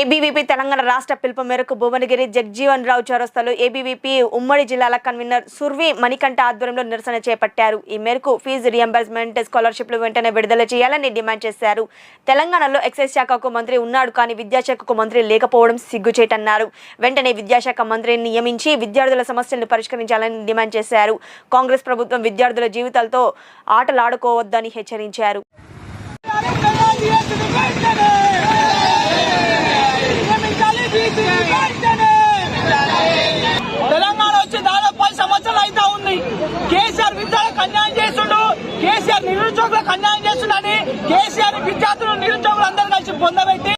ABVP Telangana రాష్ట్ర పిలుపు మేరకు భువనగిరి జగ్జీవన్ రావు చౌరస్తాలో ఏబీవీపీ ఉమ్మడి జిల్లాల కన్వీనర్ సుర్వి మణికంఠ ఆధ్వర్యంలో నిరసన చేపట్టారు. ఈ మేరకు ఫీజు రియంబర్స్మెంట్ స్కాలర్షిప్లు వెంటనే విడుదల చేయాలని డిమాండ్ చేశారు. తెలంగాణలో ఎక్సైజ్ శాఖకు మంత్రి ఉన్నాడు కానీ విద్యాశాఖకు మంత్రి లేకపోవడం సిగ్గుచేటన్నారు. వెంటనే విద్యాశాఖ మంత్రిని నియమించి విద్యార్థుల సమస్యలను పరిష్కరించాలని డిమాండ్ చేశారు. కాంగ్రెస్ ప్రభుత్వం విద్యార్థుల జీవితాలతో ఆటలాడుకోవద్దని హెచ్చరించారు తెలంగాణ వచ్చి దాదాపు పది సంవత్సరాలు అయితే ఉంది కేసీఆర్ విద్యార్థులకు అన్యాయం చేస్తుండు కేసీఆర్ నిరుద్యోగులకు అన్యాయం చేస్తుండని కేసీఆర్ విద్యార్థులు నిరుద్యోగులు అందరూ కలిసి పొందబెట్టి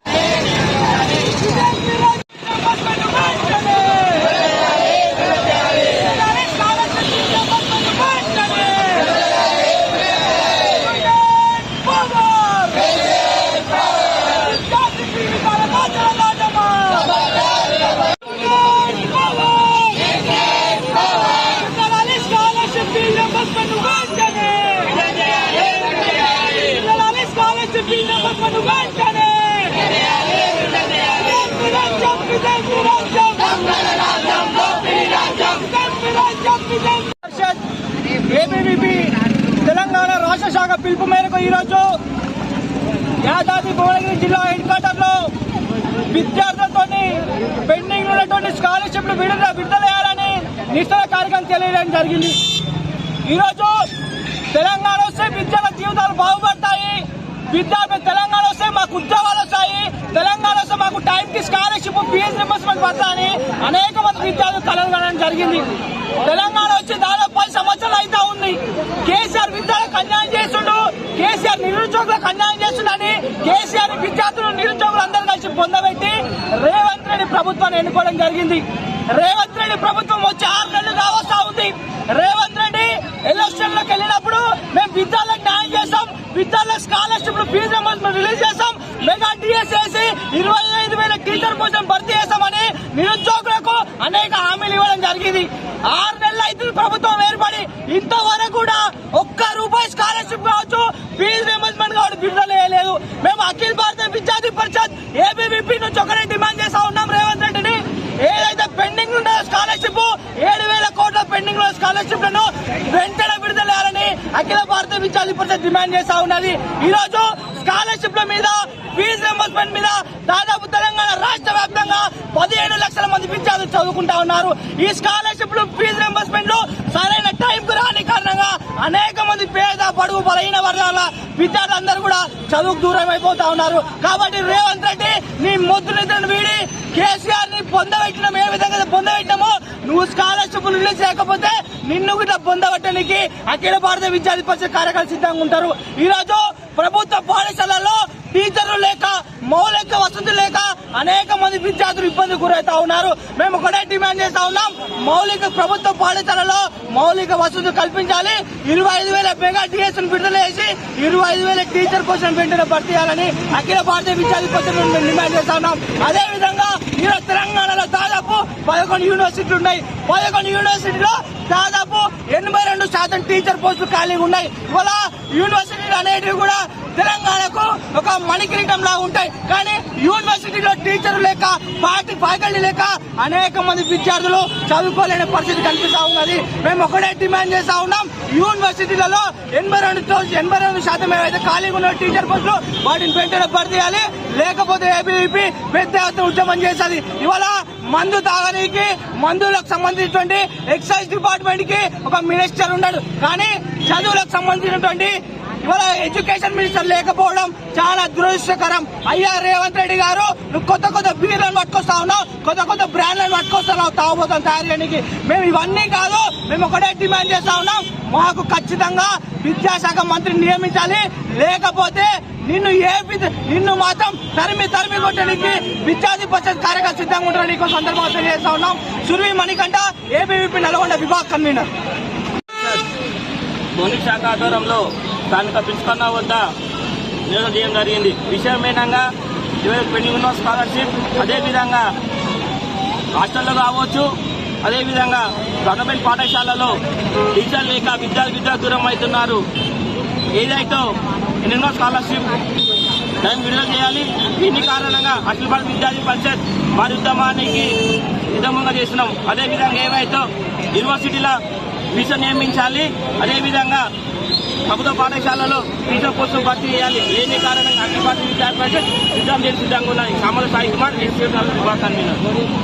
శాఖ పిలుపు మేరకు ఈరోజు యాదాద్రి భువనగిరి జిల్లా హెడ్ క్వార్టర్లో విద్యార్థులతో పెండింగ్ ఉన్నటువంటి స్కాలర్షిప్లు విడుదల విడుదల చేయాలని నిశ్చల కార్యక్రమం తెలియడం జరిగింది. ఈరోజు తెలంగాణ వస్తే విద్యార్థుల జీవితాలు బాగుపడతాయి. విద్యార్థులు తెలంగాణ వస్తే మాకు ఉద్యోగాలు వస్తాయి. తెలంగాణ వస్తే మాకు టైం కి స్కాలర్షిప్ ఫీజు రింబర్స్మెంట్ పడతాయని అనేక మంది విద్యార్థులు కలగడం జరిగింది. తెలంగాణ వచ్చి దాదాపు పది సంవత్సరాలు అయితే ఉంది. కేసీఆర్ నిరుద్యోగులకు అన్యాయం చేస్తుండు. కేసీఆర్ నిరుద్యోగులకు అన్యాయం చేస్తుండని కేసీఆర్ విద్యార్థులు నిరుద్యోగులు అందరూ కలిసి పొందబెట్టి రేవంత్ రెడ్డి ప్రభుత్వాన్ని ఎన్నుకోవడం జరిగింది. రేవంత్ రెడ్డి ప్రభుత్వం వచ్చి ఆరు నెలలు కావస్తా ఉంది. రేవంత్ రెడ్డి ఎలక్షన్లోకి వెళ్ళినప్పుడు మేము విద్యార్థులకు న్యాయం చేస్తాం. విద్యార్థుల స్కాలర్షిప్ ఫీజు రిలీజ్ చేస్తాం. మెగా డిఎస్ వేసి ఇరవై ఐదు వేల టీచర్ కోసం భర్తీ చేస్తామని నిరుద్యోగులకు అనేక హామీలు ఇవ్వడం జరిగింది. ఆరు నెలల అయితే ప్రభుత్వం ఏర్పడి. ఇంతవరకు కూడా ఒక్క రూపాయి స్కాలర్షిప్ కావచ్చు ఫీజు రింబర్స్మెంట్ విడుదల మేము అఖిల భారత విద్యార్థి పరిషత్ ఏబీవీపీ నుంచి ఒకటే డిమాండ్ చేస్తా ఉన్నాం రేవంత్ రెడ్డిని. ఏదైతే పెండింగ్ ఉందో స్కాలర్షిప్ ఏడు వేల కోట్ల పెండింగ్లో స్కాలర్షిప్లను వెంటనే విడుదల అఖిల భారత విద్యార్థి పరిషత్ డిమాండ్ చేస్తా ఉన్నది. ఈ రోజు స్కాలర్షిప్ల మీద ఫీజు రింబర్స్మెంట్ మీద దాదాపు తెలంగాణ రాష్ట్ర వ్యాప్తంగా పదిహేడు లక్షల మంది విద్యార్థులు చదువుకుంటా ఉన్నారు. ఈ స్కాలర్షిప్లు ఫీజు రింబర్స్మెంట్లు సరైన టైం కు రాని అనేక మంది పేద పడుగు బలహీన వర్గాల విద్యార్థులందరూ కూడా చదువుకు దూరం అయిపోతా ఉన్నారు. కాబట్టి రేవంత్ రెడ్డి నీ మొద్దు నిద్రను వీడి కేసీఆర్ని పొందబెట్టినాం ఏ విధంగా పొందబెట్టినామో నువ్వు స్కాలర్షిప్ రిలీజ్ చేయకపోతే నిన్ను కూడా పొందబట్టడానికి అఖిల భారత విద్యార్థి పరిషత్ కార్యకర్తలు సిద్ధంగా ఉంటారు. ఈ రోజు ప్రభుత్వ పాఠశాలలో టీచర్లు లేక మౌలిక వసతులు లేక అనేక మంది విద్యార్థులు ఇబ్బంది గురవుతా ఉన్నారు. మేము ఒకటే డిమాండ్ చేస్తా ఉన్నాం మౌలిక ప్రభుత్వ పాఠశాలలో మౌలిక వసతులు కల్పించాలి. ఇరవై ఐదు వేల మెగా డిఎస్ఎన్ విడుదల చేసి ఇరవై ఐదు వేల టీచర్ పోషన్ వెంటనే భర్తీ చేయాలని అఖిల భారతీయ విద్యార్థి పరిషత్ మేము డిమాండ్ చేస్తా ఉన్నాం. అదే విధంగా ఈరోజు తెలంగాణలో దాదాపు పదకొండు యూనివర్సిటీలు ఉన్నాయి. పదకొండు యూనివర్సిటీలో దాదాపు ఎనభై రెండు శాతం టీచర్ పోస్టులు ఖాళీగా ఉన్నాయి. ఇవాళ యూనివర్సిటీలు అనేటివి కూడా తెలంగాణకు ఒక మణికిరీటం లా ఉంటాయి. కానీ యూనివర్సిటీలో టీచర్ లేక పార్టీ ఫ్యాకల్టీ లేక అనేక మంది విద్యార్థులు చదువుకోలేని పరిస్థితి కనిపిస్తా ఉన్నది. మేము ఒకటే డిమాండ్ చేస్తా ఉన్నాం. యూనివర్సిటీలలో ఎనభై రెండు ఎనభై రెండు శాతం ఏవైతే ఖాళీగా ఉన్న టీచర్ పోస్టులు వాటిని వెంటనే భర్తీ చేయాలి. లేకపోతే ఏబీవీపీ పెద్ద ఎత్తున ఉద్యమం ఉన్నది ఇవాళ మందు తాగడానికి మందులకు సంబంధించినటువంటి ఎక్సైజ్ డిపార్ట్మెంట్కి ఒక మినిస్టర్ ఉన్నాడు. కానీ చదువులకు సంబంధించినటువంటి ఇవాళ ఎడ్యుకేషన్ మినిస్టర్ లేకపోవడం చాలా దురదృష్టకరం. అయ్యా రేవంత్ రెడ్డి గారు నువ్వు కొత్త కొత్త బీర్లను పట్టుకొస్తా ఉన్నావు కొత్త కొత్త బ్రాండ్లను పట్టుకొస్తున్నావు తాగుబోతాం తయారు చేయడానికి. మేము ఇవన్నీ కాదు మేము ఒకటే డిమాండ్ చేస్తా ఉన్నాం. మాకు ఖచ్చితంగా విద్యాశాఖ మంత్రిని నియమించాలి. లేకపోతే నిన్ను ఏ నిన్ను మాత్రం తరిమి తరిమి కొట్టడానికి విద్యార్థి పరిషత్ కార్యకర్త సిద్ధంగా ఉంటారని ఇంకో సందర్భంగా తెలియజేస్తా ఉన్నాం. సుర్వి మణికంట ఏబీవీపీ నల్గొండ విభాగ్ కన్వీనర్. మౌలిక శాఖ ఆధ్వర్యంలో స్థానిక ప్రిన్సిపల్ వద్ద నిరసన చేయడం జరిగింది. విషయమేనంగా ఎవరికి పెండింగ్ ఉన్న స్కాలర్షిప్ అదేవిధంగా హాస్టల్లో కావచ్చు అదేవిధంగా గవర్నమెంట్ పాఠశాలలో టీచర్ లేక విద్యార్థి విద్యార్థి దూరం అవుతున్నారు. ఏదైతే ఎన్నెన్నో స్కాలర్షిప్ టైం విడుదల చేయాలి దీని కారణంగా అఖిలభారత విద్యార్థి పరిషత్ వారి ఉద్యమానికి ఉద్యమంగా చేస్తున్నాం. అదేవిధంగా ఏవైతే యూనివర్సిటీల ఫీజు నియమించాలి అదేవిధంగా ప్రభుత్వ పాఠశాలలో టీచర్ పోస్టులు భర్తీ చేయాలి. లేని కారణంగా అఖిల భారత విద్యార్థి నిజాం చేసి సిద్ధంగా ఉన్నాయి. Samala Sai Kumar NCM convener